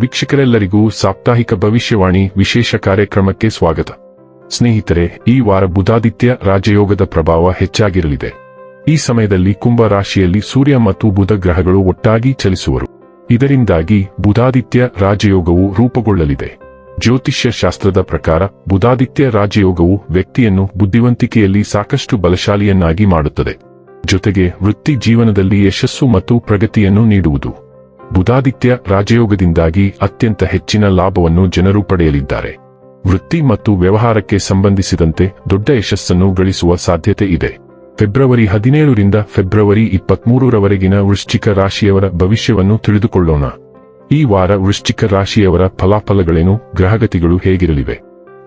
ವೀಕ್ಷಕರೆಲ್ಲರಿಗೂ ಸಾಪ್ತಾಹಿಕ ಭವಿಷ್ಯವಾಣಿ ವಿಶೇಷ ಕಾರ್ಯಕ್ರಮಕ್ಕೆ ಸ್ವಾಗತ. ಸ್ನೇಹಿತರೆ, ಈ ವಾರ ಬುಧಾದಿತ್ಯ ರಾಜಯೋಗದ ಪ್ರಭಾವ ಹೆಚ್ಚಾಗಿರಲಿದೆ. ಈ ಸಮಯದಲ್ಲಿ ಕುಂಭ ರಾಶಿಯಲ್ಲಿ ಸೂರ್ಯ ಮತ್ತು ಬುಧ ಗ್ರಹಗಳು ಒಟ್ಟಾಗಿ ಚಲಿಸುವರು. ಇದರಿಂದಾಗಿ ಬುಧಾದಿತ್ಯ ರಾಜಯೋಗವು ರೂಪುಗೊಳ್ಳಲಿದೆ. ಜ್ಯೋತಿಷ್ಯ ಶಾಸ್ತ್ರದ ಪ್ರಕಾರ ಬುಧಾದಿತ್ಯ ರಾಜಯೋಗವು ವ್ಯಕ್ತಿಯನ್ನು ಬುದ್ಧಿವಂತಿಕೆಯಲ್ಲಿ ಸಾಕಷ್ಟು ಬಲಶಾಲಿಯನ್ನಾಗಿ ಮಾಡುತ್ತದೆ. ಜೊತೆಗೆ ವೃತ್ತಿ ಜೀವನದಲ್ಲಿ ಯಶಸ್ಸು ಮತ್ತು ಪ್ರಗತಿಯನ್ನು ನೀಡುವುದು. ಬುಧಾದಿತ್ಯ ರಾಜಯೋಗದಿಂದಾಗಿ ಅತ್ಯಂತ ಹೆಚ್ಚಿನ ಲಾಭವನ್ನು ಜನರು ಪಡೆಯಲಿದ್ದಾರೆ. ವೃತ್ತಿ ಮತ್ತು ವ್ಯವಹಾರಕ್ಕೆ ಸಂಬಂಧಿಸಿದಂತೆ ದೊಡ್ಡ ಯಶಸ್ಸನ್ನು ಗಳಿಸುವ ಸಾಧ್ಯತೆ ಇದೆ. ಫೆಬ್ರವರಿ ಹದಿನೇಳರಿಂದ ಫೆಬ್ರವರಿ ಇಪ್ಪತ್ಮೂರರವರೆಗಿನ ವೃಶ್ಚಿಕ ರಾಶಿಯವರ ಭವಿಷ್ಯವನ್ನು ತಿಳಿದುಕೊಳ್ಳೋಣ. ಈ ವಾರ ವೃಶ್ಚಿಕ ರಾಶಿಯವರ ಫಲಾಫಲಗಳೇನು, ಗ್ರಹಗತಿಗಳು ಹೇಗಿರಲಿವೆ?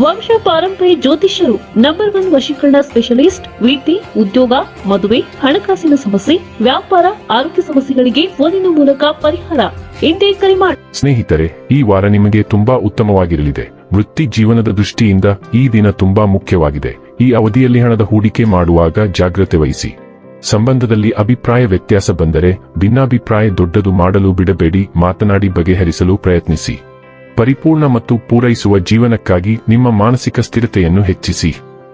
ವಂಶ ಪಾರಂಪರ್ಯ ಜ್ಯೋತಿಷ್ಯರು ನಂಬರ್ ಒನ್ ವಶೀಕರಣ ಸ್ಪೆಷಲಿಸ್ಟ್ ವೃತ್ತಿ ಉದ್ಯೋಗ, ಮದುವೆ, ಹಣಕಾಸಿನ ಸಮಸ್ಯೆ, ವ್ಯಾಪಾರ, ಆರೋಗ್ಯ ಸಮಸ್ಯೆಗಳಿಗೆ ಫೋನಿನ ಮೂಲಕ ಪರಿಹಾರ. ಎಂದೇ ಕರೆ ಮಾಡಿ ಸ್ನೇಹಿತರೆ, ಈ ವಾರ ನಿಮಗೆ ತುಂಬಾ ಉತ್ತಮವಾಗಿರಲಿದೆ. ವೃತ್ತಿ ಜೀವನದ ದೃಷ್ಟಿಯಿಂದ ಈ ದಿನ ತುಂಬಾ ಮುಖ್ಯವಾಗಿದೆ. ಈ ಅವಧಿಯಲ್ಲಿ ಹಣದ ಹೂಡಿಕೆ ಮಾಡುವಾಗ ಜಾಗ್ರತೆ ವಹಿಸಿ. ಸಂಬಂಧದಲ್ಲಿ ಅಭಿಪ್ರಾಯ ವ್ಯತ್ಯಾಸ ಬಂದರೆ, ಭಿನ್ನಾಭಿಪ್ರಾಯ ದೊಡ್ಡದು ಮಾಡಲು ಬಿಡಬೇಡಿ, ಮಾತನಾಡಿ ಬಗೆಹರಿಸಲು ಪ್ರಯತ್ನಿಸಿ. ಪರಿಪೂರ್ಣ ಮತ್ತು ಪೂರೈಸುವ ಜೀವನಕ್ಕಾಗಿ ನಿಮ್ಮ ಮಾನಸಿಕ ಸ್ಥಿರತೆಯನ್ನು ಹೆಚ್ಚಿಸಿ.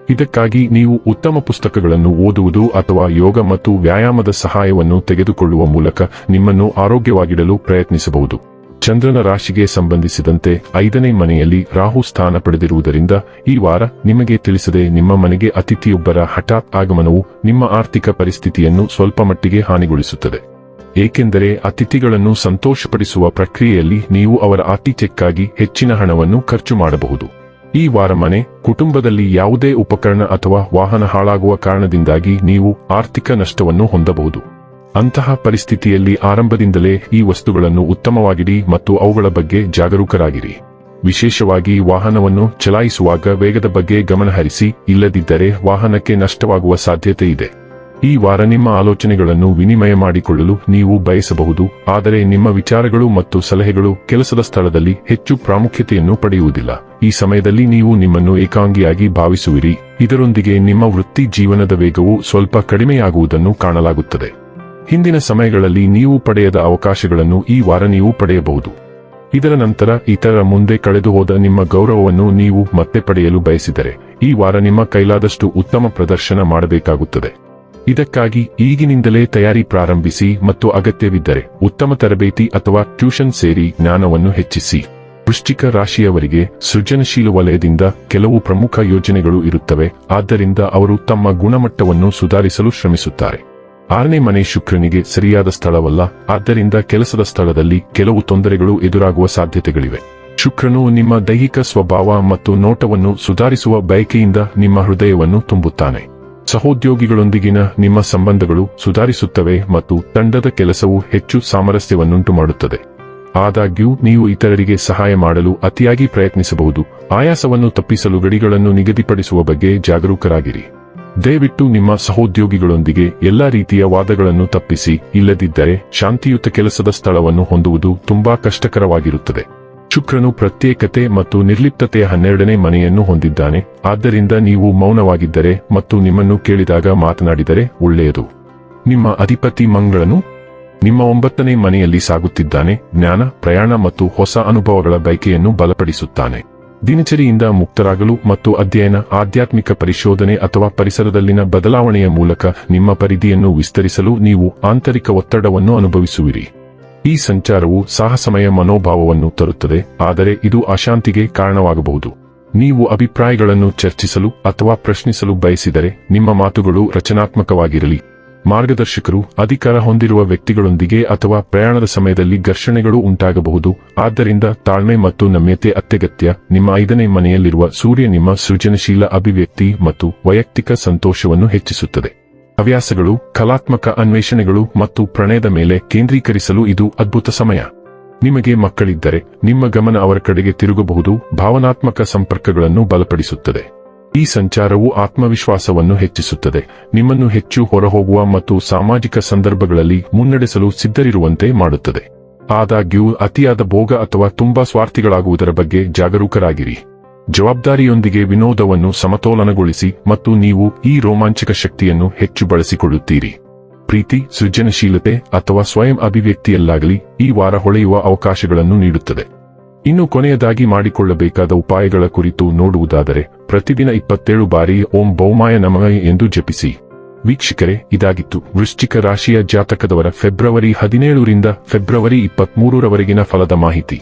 ಇದಕ್ಕಾಗಿ ನೀವು ಉತ್ತಮ ಪುಸ್ತಕಗಳನ್ನು ಓದುವುದು ಅಥವಾ ಯೋಗ ಮತ್ತು ವ್ಯಾಯಾಮದ ಸಹಾಯವನ್ನು ತೆಗೆದುಕೊಳ್ಳುವ ಮೂಲಕ ನಿಮ್ಮನ್ನು ಆರೋಗ್ಯವಾಗಿಡಲು ಪ್ರಯತ್ನಿಸಬಹುದು. ಚಂದ್ರನ ರಾಶಿಗೆ ಸಂಬಂಧಿಸಿದಂತೆ ಐದನೇ ಮನೆಯಲ್ಲಿ ರಾಹು ಸ್ಥಾನ ಪಡೆದಿರುವುದರಿಂದ ಈ ವಾರ ನಿಮಗೆ ತಿಳಿಸದೆ ನಿಮ್ಮ ಮನೆಗೆ ಅತಿಥಿಯೊಬ್ಬರ ಹಠಾತ್ ಆಗಮನವು ನಿಮ್ಮ ಆರ್ಥಿಕ ಪರಿಸ್ಥಿತಿಯನ್ನು ಸ್ವಲ್ಪ ಮಟ್ಟಿಗೆ ಹಾನಿಗೊಳಿಸುತ್ತದೆ. ಏಕೆಂದರೆ ಅತಿಥಿಗಳನ್ನು ಸಂತೋಷಪಡಿಸುವ ಪ್ರಕ್ರಿಯೆಯಲ್ಲಿ ನೀವು ಅವರ ಆತಿಥ್ಯಕ್ಕಾಗಿ ಹೆಚ್ಚಿನ ಹಣವನ್ನು ಖರ್ಚು ಮಾಡಬಹುದು. ಈ ವಾರ ಮನೆ, ಕುಟುಂಬದಲ್ಲಿ ಯಾವುದೇ ಉಪಕರಣ ಅಥವಾ ವಾಹನ ಹಾಳಾಗುವ ಕಾರಣದಿಂದಾಗಿ ನೀವು ಆರ್ಥಿಕ ನಷ್ಟವನ್ನು ಹೊಂದಬಹುದು. ಅಂತಹ ಪರಿಸ್ಥಿತಿಯಲ್ಲಿ ಆರಂಭದಿಂದಲೇ ಈ ವಸ್ತುಗಳನ್ನು ಉತ್ತಮವಾಗಿಡಿ ಮತ್ತು ಅವುಗಳ ಬಗ್ಗೆ ಜಾಗರೂಕರಾಗಿರಿ. ವಿಶೇಷವಾಗಿ ವಾಹನವನ್ನು ಚಲಾಯಿಸುವಾಗ ವೇಗದ ಬಗ್ಗೆ ಗಮನಹರಿಸಿ, ಇಲ್ಲದಿದ್ದರೆ ವಾಹನಕ್ಕೆ ನಷ್ಟವಾಗುವ ಸಾಧ್ಯತೆ ಇದೆ ಈ ವಾರ ನಿಮ್ಮ ಆಲೋಚನೆಗಳನ್ನು ವಿನಿಮಯ ಮಾಡಿಕೊಳ್ಳಲು ನೀವು ಬಯಸಬಹುದು, ಆದರೆ ನಿಮ್ಮ ವಿಚಾರಗಳು ಮತ್ತು ಸಲಹೆಗಳು ಕೆಲಸದ ಸ್ಥಳದಲ್ಲಿ ಹೆಚ್ಚು ಪ್ರಾಮುಖ್ಯತೆಯನ್ನು ಪಡೆಯುವುದಿಲ್ಲ. ಈ ಸಮಯದಲ್ಲಿ ನೀವು ನಿಮ್ಮನ್ನು ಏಕಾಂಗಿಯಾಗಿ ಭಾವಿಸುವಿರಿ. ಇದರೊಂದಿಗೆ ನಿಮ್ಮ ವೃತ್ತಿ ಜೀವನದ ವೇಗವು ಸ್ವಲ್ಪ ಕಡಿಮೆಯಾಗುವುದನ್ನು ಕಾಣಲಾಗುತ್ತದೆ. ಹಿಂದಿನ ಸಮಯಗಳಲ್ಲಿ ನೀವು ಪಡೆಯದ ಅವಕಾಶಗಳನ್ನು ಈ ವಾರ ನೀವು ಪಡೆಯಬಹುದು. ಇದರ ನಂತರ ಇತರ ಮುಂದೆ ಕಳೆದುಹೋದ ನಿಮ್ಮ ಗೌರವವನ್ನು ನೀವು ಮತ್ತೆ ಪಡೆಯಲು ಬಯಸಿದರೆ, ಈ ವಾರ ನಿಮ್ಮ ಕೈಲಾದಷ್ಟು ಉತ್ತಮ ಪ್ರದರ್ಶನ ಮಾಡಬೇಕಾಗುತ್ತದೆ. ಇದಕ್ಕಾಗಿ ಈಗಿನಿಂದಲೇ ತಯಾರಿ ಪ್ರಾರಂಭಿಸಿ ಮತ್ತು ಅಗತ್ಯವಿದ್ದರೆ ಉತ್ತಮ ತರಬೇತಿ ಅಥವಾ ಟ್ಯೂಷನ್ ಸೇರಿ ಜ್ಞಾನವನ್ನು ಹೆಚ್ಚಿಸಿ. ವೃಶ್ಚಿಕ ರಾಶಿಯವರಿಗೆ ಸೃಜನಶೀಲ ವಲಯದಿಂದ ಕೆಲವು ಪ್ರಮುಖ ಯೋಜನೆಗಳು ಇರುತ್ತವೆ, ಆದ್ದರಿಂದ ಅವರು ತಮ್ಮ ಗುಣಮಟ್ಟವನ್ನು ಸುಧಾರಿಸಲು ಶ್ರಮಿಸುತ್ತಾರೆ. ಆರನೇ ಮನೆ ಶುಕ್ರನಿಗೆ ಸರಿಯಾದ ಸ್ಥಳವಲ್ಲ, ಆದ್ದರಿಂದ ಕೆಲಸದ ಸ್ಥಳದಲ್ಲಿ ಕೆಲವು ತೊಂದರೆಗಳು ಎದುರಾಗುವ ಸಾಧ್ಯತೆಗಳಿವೆ. ಶುಕ್ರನು ನಿಮ್ಮ ದೈಹಿಕ ಸ್ವಭಾವ ಮತ್ತು ನೋಟವನ್ನು ಸುಧಾರಿಸುವ ಬಯಕೆಯಿಂದ ನಿಮ್ಮ ಹೃದಯವನ್ನು ತುಂಬುತ್ತಾನೆ. ಸಹೋದ್ಯೋಗಿಗಳೊಂದಿಗಿನ ನಿಮ್ಮ ಸಂಬಂಧಗಳು ಸುಧಾರಿಸುತ್ತವೆ ಮತ್ತು ತಂಡದ ಕೆಲಸವು ಹೆಚ್ಚು ಸಾಮರಸ್ಯವನ್ನುಂಟು ಮಾಡುತ್ತದೆ ಆದಾಗ್ಯೂ, ನೀವು ಇತರರಿಗೆ ಸಹಾಯ ಮಾಡಲು ಅತಿಯಾಗಿ ಪ್ರಯತ್ನಿಸಬಹುದು. ಆಯಾಸವನ್ನು ತಪ್ಪಿಸಲು ಗಡಿಗಳನ್ನು ನಿಗದಿಪಡಿಸುವ ಬಗ್ಗೆ ಜಾಗರೂಕರಾಗಿರಿ. ದಯವಿಟ್ಟು ನಿಮ್ಮ ಸಹೋದ್ಯೋಗಿಗಳೊಂದಿಗೆ ಎಲ್ಲಾ ರೀತಿಯ ವಾದಗಳನ್ನು ತಪ್ಪಿಸಿ, ಇಲ್ಲದಿದ್ದರೆ ಶಾಂತಿಯುತ ಕೆಲಸದ ಸ್ಥಳವನ್ನು ಹೊಂದುವುದು ತುಂಬಾ ಕಷ್ಟಕರವಾಗಿರುತ್ತದೆ. ಶುಕ್ರನು ಪ್ರತ್ಯೇಕತೆ ಮತ್ತು ನಿರ್ಲಿಪ್ತತೆಯ ಹನ್ನೆರಡನೇ ಮನೆಯನ್ನು ಹೊಂದಿದ್ದಾನೆ. ಆದ್ದರಿಂದ ನೀವು ಮೌನವಾಗಿದ್ದರೆ ಮತ್ತು ನಿಮ್ಮನ್ನು ಕೇಳಿದಾಗ ಮಾತನಾಡಿದರೆ ಒಳ್ಳೆಯದು. ನಿಮ್ಮ ಅಧಿಪತಿ ಮಂಗಳನು ನಿಮ್ಮ ಒಂಬತ್ತನೇ ಮನೆಯಲ್ಲಿ ಸಾಗುತ್ತಿದ್ದಾನೆ. ಜ್ಞಾನ, ಪ್ರಯಾಣ ಮತ್ತು ಹೊಸ ಅನುಭವಗಳ ಬಯಕೆಯನ್ನು ಬಲಪಡಿಸುತ್ತಾನೆ. ದಿನಚರಿಯಿಂದ ಮುಕ್ತರಾಗಲು ಮತ್ತು ಅಧ್ಯಯನ, ಆಧ್ಯಾತ್ಮಿಕ ಪರಿಶೋಧನೆ ಅಥವಾ ಪರಿಸರದಲ್ಲಿನ ಬದಲಾವಣೆಯ ಮೂಲಕ ನಿಮ್ಮ ಪರಿಧಿಯನ್ನು ವಿಸ್ತರಿಸಲು ನೀವು ಆಂತರಿಕ ಒತ್ತಡವನ್ನು ಅನುಭವಿಸುವಿರಿ. ಈ ಸಂಚಾರವು ಸಾಹಸಮಯ ಮನೋಭಾವವನ್ನು ತರುತ್ತದೆ, ಆದರೆ ಇದು ಅಶಾಂತಿಗೆ ಕಾರಣವಾಗಬಹುದು. ನೀವು ಅಭಿಪ್ರಾಯಗಳನ್ನು ಚರ್ಚಿಸಲು ಅಥವಾ ಪ್ರಶ್ನಿಸಲು ಬಯಸಿದರೆ ನಿಮ್ಮ ಮಾತುಗಳು ರಚನಾತ್ಮಕವಾಗಿರಲಿ. ಮಾರ್ಗದರ್ಶಕರು ಅಧಿಕಾರ ಹೊಂದಿರುವ ವ್ಯಕ್ತಿಗಳೊಂದಿಗೆ ಅಥವಾ ಪ್ರಯಾಣದ ಸಮಯದಲ್ಲಿ ಘರ್ಷಣೆಗಳು ಉಂಟಾಗಬಹುದು, ಆದ್ದರಿಂದ ತಾಳ್ಮೆ ಮತ್ತು ನಮ್ಯತೆ ಅತ್ಯಗತ್ಯ. ನಿಮ್ಮ ಐದನೇ ಮನೆಯಲ್ಲಿರುವ ಸೂರ್ಯ ನಿಮ್ಮ ಸೃಜನಶೀಲ ಅಭಿವ್ಯಕ್ತಿ ಮತ್ತು ವೈಯಕ್ತಿಕ ಸಂತೋಷವನ್ನು ಹೆಚ್ಚಿಸುತ್ತದೆ. ಹವ್ಯಾಸಗಳು, ಕಲಾತ್ಮಕ ಅನ್ವೇಷಣೆಗಳು ಮತ್ತು ಪ್ರಣಯದ ಮೇಲೆ ಕೇಂದ್ರೀಕರಿಸಲು ಇದು ಅದ್ಭುತ ಸಮಯ. ನಿಮಗೆ ಮಕ್ಕಳಿದ್ದರೆ, ನಿಮ್ಮ ಗಮನ ಅವರ ಕಡೆಗೆ ತಿರುಗಬಹುದು, ಭಾವನಾತ್ಮಕ ಸಂಪರ್ಕಗಳನ್ನು ಬಲಪಡಿಸುತ್ತದೆ. ಈ ಸಂಚಾರವು ಆತ್ಮವಿಶ್ವಾಸವನ್ನು ಹೆಚ್ಚಿಸುತ್ತದೆ. ನಿಮ್ಮನ್ನು ಹೆಚ್ಚು ಹೊರಹೋಗುವ ಮತ್ತು ಸಾಮಾಜಿಕ ಸಂದರ್ಭಗಳಲ್ಲಿ ಮುನ್ನಡೆಸಲು ಸಿದ್ಧರಿರುವಂತೆ ಮಾಡುತ್ತದೆ. ಆದಾಗ್ಯೂ, ಅತಿಯಾದ ಭೋಗ ಅಥವಾ ತುಂಬಾ ಸ್ವಾರ್ಥಿಗಳಾಗುವುದರ ಬಗ್ಗೆ ಜಾಗರೂಕರಾಗಿರಿ. ಜವಾಬ್ದಾರಿಯೊಂದಿಗೆ ವಿನೋದವನ್ನು ಸಮತೋಲನಗೊಳಿಸಿ ಮತ್ತು ನೀವು ಈ ರೋಮಾಂಚಕ ಶಕ್ತಿಯನ್ನು ಹೆಚ್ಚು ಬಳಸಿಕೊಳ್ಳುತ್ತೀರಿ. ಪ್ರೀತಿ, ಸೃಜನಶೀಲತೆ ಅಥವಾ ಸ್ವಯಂ ಅಭಿವ್ಯಕ್ತಿಯಲ್ಲಾಗಲಿ ಈ ವಾರ ಹೊಳೆಯುವ ಅವಕಾಶಗಳನ್ನು ನೀಡುತ್ತದೆ. ಇನ್ನು ಕೊನೆಯದಾಗಿ ಮಾಡಿಕೊಳ್ಳಬೇಕಾದ ಉಪಾಯಗಳ ಕುರಿತು ನೋಡುವುದಾದರೆ, ಪ್ರತಿದಿನ ಇಪ್ಪತ್ತೇಳು ಬಾರಿ ಓಂ ಬೌಮಾಯ ನಮಯ ಎಂದು ಜಪಿಸಿ. ವೀಕ್ಷಕರೇ, ಇದಾಗಿತ್ತು ವೃಶ್ಚಿಕ ರಾಶಿಯ ಜಾತಕದವರ ಫೆಬ್ರವರಿ ಹದಿನೇಳರಿಂದ ಫೆಬ್ರವರಿ ಇಪ್ಪತ್ಮೂರರವರೆಗಿನ ಫಲದ ಮಾಹಿತಿ.